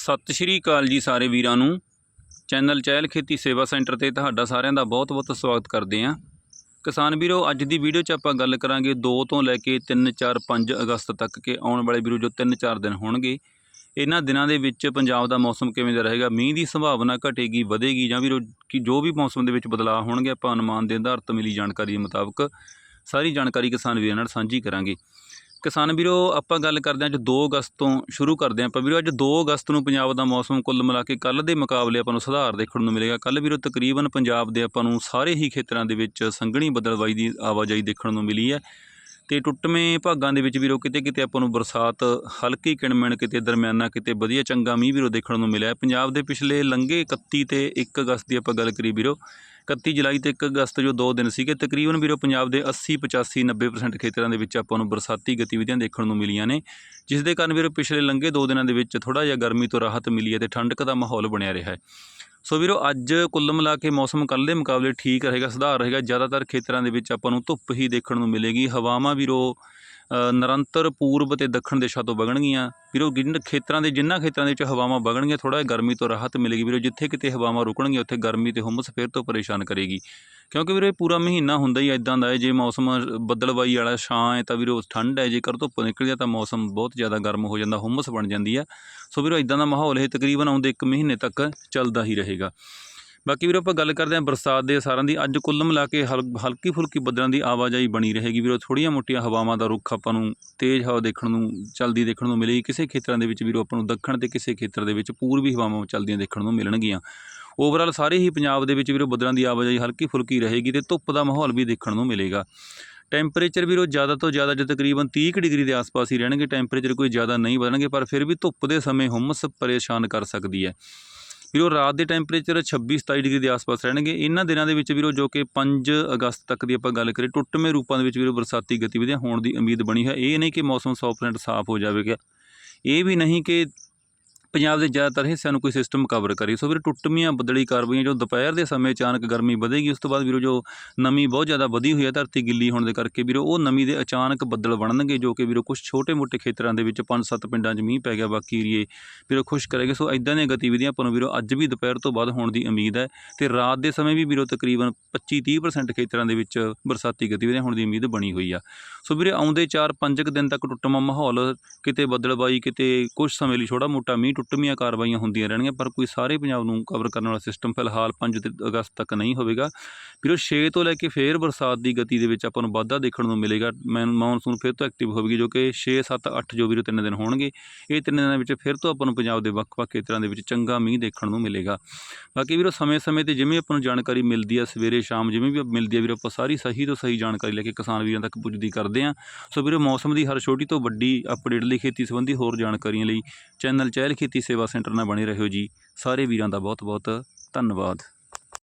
ਸਤਿ ਸ਼੍ਰੀ ਅਕਾਲ ਜੀ ਸਾਰੇ ਵੀਰਾਂ ਨੂੰ। ਚੈਨਲ ਚਹਿਲ ਖੇਤੀ ਸੇਵਾ ਸੈਂਟਰ ਤੇ ਤੁਹਾਡਾ ਸਾਰਿਆਂ ਦਾ ਬਹੁਤ-ਬਹੁਤ ਸਵਾਗਤ ਕਰਦੇ ਆਂ ਕਿਸਾਨ ਵੀਰੋ, ਅੱਜ ਦੀ ਵੀਡੀਓ 'ਚ ਆਪਾਂ ਗੱਲ ਕਰਾਂਗੇ 2 ਤੋਂ ਲੈ ਕੇ 3 4 5 ਅਗਸਤ ਤੱਕ ਕੇ ਆਉਣ ਵਾਲੇ ਵੀਰੋ, ਜੋ 3-4 ਦਿਨ ਹੋਣਗੇ। ਇਹਨਾਂ ਦਿਨਾਂ ਦੇ ਵਿੱਚ ਪੰਜਾਬ ਦਾ ਮੌਸਮ ਕਿਵੇਂ ਦਾ ਰਹੇਗਾ, ਮੀਂਹ ਦੀ ਸੰਭਾਵਨਾ ਘਟੇਗੀ, ਵਧੇਗੀ ਜਾਂ ਵੀਰੋ, ਕਿ ਜੋ ਵੀ ਮੌਸਮ ਦੇ ਵਿੱਚ ਬਦਲਾਅ ਹੋਣਗੇ, ਆਪਾਂ ਅਨੁਮਾਨ ਦੇ ਆਧਾਰ ਤੇ ਮਿਲੀ ਜਾਣਕਾਰੀ ਦੇ ਮੁਤਾਬਕ ਸਾਰੀ ਜਾਣਕਾਰੀ ਕਿਸਾਨ ਵੀਰਾਂ ਨਾਲ ਸਾਂਝੀ ਕਰਾਂਗੇ। ਕਿਸਾਨ ਵੀਰੋ, ਆਪਾਂ ਗੱਲ ਕਰਦੇ ਹਾਂ ਅੱਜ 2 ਅਗਸਤ ਤੋਂ ਸ਼ੁਰੂ ਕਰਦੇ ਹਾਂ। ਆਪਾਂ ਵੀਰੋ, ਅੱਜ 2 ਅਗਸਤ ਨੂੰ ਪੰਜਾਬ ਦਾ ਮੌਸਮ ਕੁੱਲ ਮਿਲਾ ਕੇ ਕੱਲ ਦੇ ਮੁਕਾਬਲੇ ਆਪਾਂ ਨੂੰ ਸੁਧਾਰ ਦੇਖਣ ਨੂੰ ਮਿਲੇਗਾ। ਕੱਲ ਵੀਰੋ, ਤਕਰੀਬਨ ਪੰਜਾਬ ਦੇ ਆਪਾਂ ਨੂੰ ਸਾਰੇ ਹੀ ਖੇਤਰਾਂ ਦੇ ਵਿੱਚ ਸੰਘਣੀ ਬੱਦਲਬਾਈ ਦੀ ਆਵਾਜਾਈ ਦੇਖਣ ਨੂੰ ਮਿਲੀ ਹੈ। ਤੇ ਟੁੱਟਵੇਂ ਭਾਗਾਂ ਦੇ ਵਿੱਚ ਵੀਰੋ ਕਿਤੇ ਕਿਤੇ ਆਪਾਂ ਨੂੰ ਬਰਸਾਤ ਹਲਕੀ ਕਿਣਮਣ, ਕਿਤੇ ਦਰਮਿਆਨਾ, ਕਿਤੇ ਵਧੀਆ ਚੰਗਾ ਮੀਂਹ ਵੀਰੋ ਦੇਖਣ ਨੂੰ ਮਿਲਿਆ। ਪੰਜਾਬ ਦੇ ਪਿਛਲੇ ਲੰਘੇ 31 ਤੇ 1 ਅਗਸਤ ਦੀ ਆਪਾਂ ਗੱਲ ਕਰੀ ਵੀਰੋ 31 ਜੁਲਾਈ ਤੇ 1 ਅਗਸਤ ਜੋ ਦੋ ਦਿਨ ਸੀਗੇ, ਤਕਰੀਬਨ ਵੀਰੋ ਪੰਜਾਬ ਦੇ 80 85 90% ਖੇਤਰਾਂ ਦੇ ਵਿੱਚ ਆਪਾਂ ਨੂੰ ਬਰਸਾਤੀ ਗਤੀਵਿਧੀਆਂ ਦੇਖਣ ਨੂੰ ਮਿਲੀਆਂ ਨੇ, ਜਿਸ ਦੇ ਕਾਰਨ ਵੀਰੋ ਪਿਛਲੇ ਲੰਘੇ ਦੋ ਦਿਨਾਂ ਦੇ ਵਿੱਚ ਥੋੜਾ ਜਿਹਾ ਗਰਮੀ ਤੋਂ ਰਾਹਤ ਮਿਲੀ ਹੈ ਤੇ ਠੰਡਕ ਦਾ ਮਾਹੌਲ ਬਣਿਆ ਰਿਹਾ ਹੈ। ਸੋ ਵੀਰੋ ਅੱਜ ਕੁੱਲ ਮਿਲਾ ਕੇ ਮੌਸਮ ਕੱਲ੍ਹ ਦੇ ਮੁਕਾਬਲੇ ਠੀਕ ਰਹੇਗਾ, ਸੁਧਾਰ ਰਹੇਗਾ, ਜ਼ਿਆਦਾਤਰ ਖੇਤਰਾਂ ਦੇ ਵਿੱਚ ਆਪਾਂ ਨੂੰ ਧੁੱਪ ਹੀ ਦੇਖਣ ਨੂੰ ਮਿਲੇਗੀ, ਹਵਾਵਾਂ ਵੀਰੋ ਨਿਰੰਤਰ ਪੂਰਬ ਤੇ ਦੱਖਣ ਦਿਸ਼ਾ ਤੋਂ ਵਗਣਗੀਆਂ। ਵੀਰੋ, ਜਿੰਨ ਖੇਤਰਾਂ ਦੇ ਜਿੰਨਾ ਖੇਤਰਾਂ ਦੇ ਵਿੱਚ ਹਵਾਵਾਂ ਵਗਣਗੀਆਂ ਥੋੜਾ ਗਰਮੀ ਤੋਂ ਰਾਹਤ ਮਿਲੇਗੀ। ਵੀਰੋ, ਜਿੱਥੇ ਕਿਤੇ ਹਵਾਵਾਂ ਰੁਕਣਗੀਆਂ, ਉੱਥੇ ਗਰਮੀ ਤੇ ਹੁੰਮਸ ਫਿਰ ਤੋਂ ਪਰੇਸ਼ਾਨ ਕਰੇਗੀ। ਕਿਉਂਕਿ ਵੀਰੋ, ਇਹ ਪੂਰਾ ਮਹੀਨਾ ਹੁੰਦਾ ਹੀ ਇਦਾਂ ਦਾ ਹੈ, ਜੇ ਮੌਸਮ ਬੱਦਲਵਾਈ ਵਾਲਾ ਛਾਂ ਹੈ ਤਾਂ ਵੀਰੋ ਠੰਡ ਹੈ, ਜੇਕਰ ਧੁੱਪ ਨਿਕਲਦੀ ਹੈ ਤਾਂ ਮੌਸਮ ਬਹੁਤ ਜ਼ਿਆਦਾ ਗਰਮ ਹੋ ਜਾਂਦਾ, ਹੁੰਮਸ ਬਣ ਜਾਂਦੀ ਹੈ ਸੋ ਵੀਰੋ ਇਦਾਂ ਦਾ ਮਾਹੌਲ ਇਹ ਤਕਰੀਬਨ ਆਉਂਦੇ 1 ਮਹੀਨੇ ਤੱਕ ਚੱਲਦਾ ਹੀ ਰਹੇਗਾ। ਬਾਕੀ ਵੀਰੋ, ਆਪਾਂ ਗੱਲ ਕਰਦੇ ਹਾਂ ਬਰਸਾਤ ਦੇ ਅਸਾਰਾਂ ਦੀ। ਅੱਜ ਕੁੱਲ ਮਿਲਾ ਕੇ ਹਲ, ਹਲਕੀ ਫੁਲਕੀ ਬੱਦਲਾਂ ਦੀ ਆਵਾਜਾਈ ਬਣੀ ਰਹੇਗੀ ਵੀਰੋ। ਥੋੜ੍ਹੀਆਂ ਮੋਟੀਆਂ ਹਵਾਵਾਂ ਦਾ ਰੁੱਖ ਆਪਾਂ ਨੂੰ ਤੇਜ਼ ਹਵਾ ਦੇਖਣ ਨੂੰ, ਚੱਲਦੀ ਦੇਖਣ ਨੂੰ ਮਿਲੇਗੀ ਕਿਸੇ ਖੇਤਰਾਂ ਦੇ ਵਿੱਚ ਵੀਰੋ, ਆਪਾਂ ਨੂੰ ਦੱਖਣ ਤੇ ਕਿਸੇ ਖੇਤਰ ਦੇ ਵਿੱਚ ਪੂਰਬੀ ਹਵਾਵਾਂ ਚੱਲਦੀਆਂ ਦੇਖਣ ਨੂੰ ਮਿਲਣਗੀਆਂ। ਓਵਰਆਲ ਸਾਰੇ ਹੀ ਪੰਜਾਬ ਦੇ ਵਿੱਚ ਵੀਰੋ, ਬੱਦਲਾਂ ਦੀ ਆਵਾਜਾਈ ਹਲਕੀ ਫੁਲਕੀ ਰਹੇਗੀ ਤੇ ਧੁੱਪ ਦਾ ਮਾਹੌਲ ਵੀ ਦੇਖਣ ਨੂੰ ਮਿਲੇਗਾ। ਟੈਂਪਰੇਚਰ ਵੀਰੋ, ਜ਼ਿਆਦਾ ਤੋਂ ਜ਼ਿਆਦਾ ਜੋ ਤਕਰੀਬਨ 30 ਕੁ ਡਿਗਰੀ ਦੇ ਆਸ-ਪਾਸ ਹੀ ਰਹਿਣਗੇ। ਟੈਂਪਰੇਚਰ ਕੋਈ ਜ਼ਿਆਦਾ ਨਹੀਂ ਵਧਣਗੇ, ਪਰ ਫਿਰ ਵੀ ਧੁੱਪ ਦੇ ਸਮੇਂ ਹੁੰਮਸ ਪਰੇਸ਼ਾਨ ਕਰ ਸਕਦੀ ਹੈ। ਵੀਰੋ, ਰਾਤ ਦੇ ਟੈਂਪਰੇਚਰ 26-27 ਡਿਗਰੀ ਦੇ ਆਸ-ਪਾਸ ਰਹਿਣਗੇ। ਇਹਨਾਂ ਦਿਨਾਂ ਦੇ ਵਿੱਚ ਵੀਰੋ, ਜੋ ਕਿ 5 ਅਗਸਤ ਤੱਕ ਦੀ ਆਪਾਂ ਗੱਲ ਕਰੀਏ, ਟੁੱਟਵੇਂ ਰੂਪਾਂ ਦੇ ਵਿੱਚ ਵੀਰੋ ਬਰਸਾਤੀ ਗਤੀਵਿਧੀਆਂ ਹੋਣ ਦੀ ਉਮੀਦ ਬਣੀ ਹੈ। ਇਹ ਨਹੀਂ ਕਿ ਮੌਸਮ 100% ਸਾਫ਼ ਹੋ ਜਾਵੇਗਾ। ਇਹ ਵੀ ਨਹੀਂ ਕਿ ਪੰਜਾਬ ਦੇ ਜ਼ਿਆਦਾਤਰ ਹਿੱਸਿਆਂ ਨੂੰ ਕੋਈ ਸਿਸਟਮ ਕਵਰ ਕਰੇ। ਸੋ ਵੀਰੋ ਟੁੱਟਮੀਆਂ ਬਦਲੀ ਕਾਰਵਾਈਆਂ ਜੋ ਦੁਪਹਿਰ ਦੇ ਸਮੇਂ ਅਚਾਨਕ ਗਰਮੀ ਵਧੇਗੀ, ਉਸ ਤੋਂ ਬਾਅਦ ਵੀਰੋ ਜੋ ਨਮੀ ਬਹੁਤ ਜ਼ਿਆਦਾ ਵਧੀ ਹੋਈ ਹੈ, ਧਰਤੀ ਗਿੱਲੀ ਹੋਣ ਦੇ ਕਰਕੇ ਵੀਰੋ, ਉਹ ਨਮੀ ਦੇ ਅਚਾਨਕ ਬੱਦਲ ਬਣਨਗੇ ਜੋ ਕਿ ਵੀਰੋ ਕੁਝ ਛੋਟੇ-ਮੋਟੇ ਖੇਤਰਾਂ ਦੇ ਵਿੱਚ 5-7 ਪਿੰਡਾਂ 'ਚ ਮੀਂਹ ਪੈ ਗਿਆ, ਬਾਕੀ ਏਰੀਏ ਵੀਰੋ ਖੁਸ਼ ਕਰੇਗੇ। ਸੋ ਇਦਾਂ ਦੀਆਂ ਗਤੀਵਿਧੀਆਂ ਆਪਾਂ ਨੂੰ ਵੀਰੋ ਅੱਜ ਵੀ ਦੁਪਹਿਰ ਤੋਂ ਬਾਅਦ ਹੋਣ ਦੀ ਉਮੀਦ ਹੈ ਤੇ ਰਾਤ ਦੇ ਸਮੇਂ ਵੀ ਵੀਰੋ ਤਕਰੀਬਨ 25-30% ਖੇਤਰਾਂ ਦੇ ਵਿੱਚ ਬਰਸਾਤੀ ਗਤੀਵਿਧੀਆਂ ਹੋਣ ਦੀ ਉਮੀਦ ਬਣੀ ਹੋਈ ਆ। ਸੋ ਵੀਰੇ ਆਉਂਦੇ 4-5 ਦਿਨ ਤੱਕ ਟੁੱਟਮਾ ਮਾਹੌਲ, ਕਿਤੇ ਬੱਦਲਬਾਈ ਕਿਤੇ ਕੁਝ ਸਮੇਂ ਲਈ ਛੋਟਾ ਮੋਟਾ ਮੀਂਹ ਟੁੱਟਵੀਆਂ ਕਾਰਵਾਈਆਂ ਹੁੰਦੀਆਂ ਰਹਿਣਗੀਆਂ, ਪਰ ਕੋਈ ਸਾਰੇ ਪੰਜਾਬ ਨੂੰ ਕਵਰ ਕਰਨ ਵਾਲਾ ਸਿਸਟਮ ਫਿਲਹਾਲ 5 ਅਗਸਤ ਤੱਕ ਨਹੀਂ ਹੋਵੇਗਾ। ਵੀਰੋ 6 ਤੋਂ ਲੈ ਕੇ ਫੇਰ ਬਰਸਾਤ ਦੀ ਗਤੀ ਦੇ ਵਿੱਚ ਆਪਾਂ ਨੂੰ ਵਾਧਾ ਦੇਖਣ ਨੂੰ ਮਿਲੇਗਾ। ਮੈਂ ਮੌਨਸੂਨ ਫਿਰ ਤੋਂ ਐਕਟਿਵ ਹੋਵੇਗੀ, ਜੋ ਕਿ 6 7 8 ਜੋ ਵੀਰੋ ਤਿੰਨ ਦਿਨ ਹੋਣਗੇ, ਇਹ ਤਿੰਨ ਦਿਨਾਂ ਵਿੱਚ ਫਿਰ ਤੋਂ ਆਪਾਂ ਨੂੰ ਪੰਜਾਬ ਦੇ ਵੱਖ-ਵੱਖ ਖੇਤਰਾਂ ਦੇ ਵਿੱਚ ਚੰਗਾ ਮੀਂਹ ਦੇਖਣ ਨੂੰ ਮਿਲੇਗਾ। ਬਾਕੀ ਵੀਰੋ, ਸਮੇਂ-ਸਮੇਂ ਤੇ ਜਿਵੇਂ ਆਪਾਂ ਨੂੰ ਜਾਣਕਾਰੀ ਮਿਲਦੀ ਆ, ਸਵੇਰੇ ਸ਼ਾਮ ਜਿਵੇਂ ਵੀ ਮਿਲਦੀ ਆ ਵੀਰੋ, ਆਪਾਂ ਸਾਰੀ ਸਹੀ ਤੋਂ ਸਹੀ ਜਾਣਕਾਰੀ ਲੈ ਕੇ ਕਿਸਾਨ ਵੀਰਾਂ ਤੱਕ ਪੁੱਜਦੀ ਕਰਦੇ ਆ। ਸੋ ਵੀਰੋ, ਮੌਸਮ ਦੀ ਹਰ ਛੋਟੀ ਤੋਂ ਵੱਡੀ ਅਪਡੇਟ ਲਈ ਖੇਤੀ ਸੰਬੰਧੀ ਹੋਰ ਜਾਣਕਾਰੀਆਂ ਲਈ ਚੈਨਲ ਚਹਿਲ ਖੇਤੀ ਸੇਵਾ ਸੈਂਟਰ ਨਾਲ ਬਣੇ ਰਹੋ ਜੀ। ਸਾਰੇ ਵੀਰਾਂ ਦਾ ਬਹੁਤ-ਬਹੁਤ ਧੰਨਵਾਦ।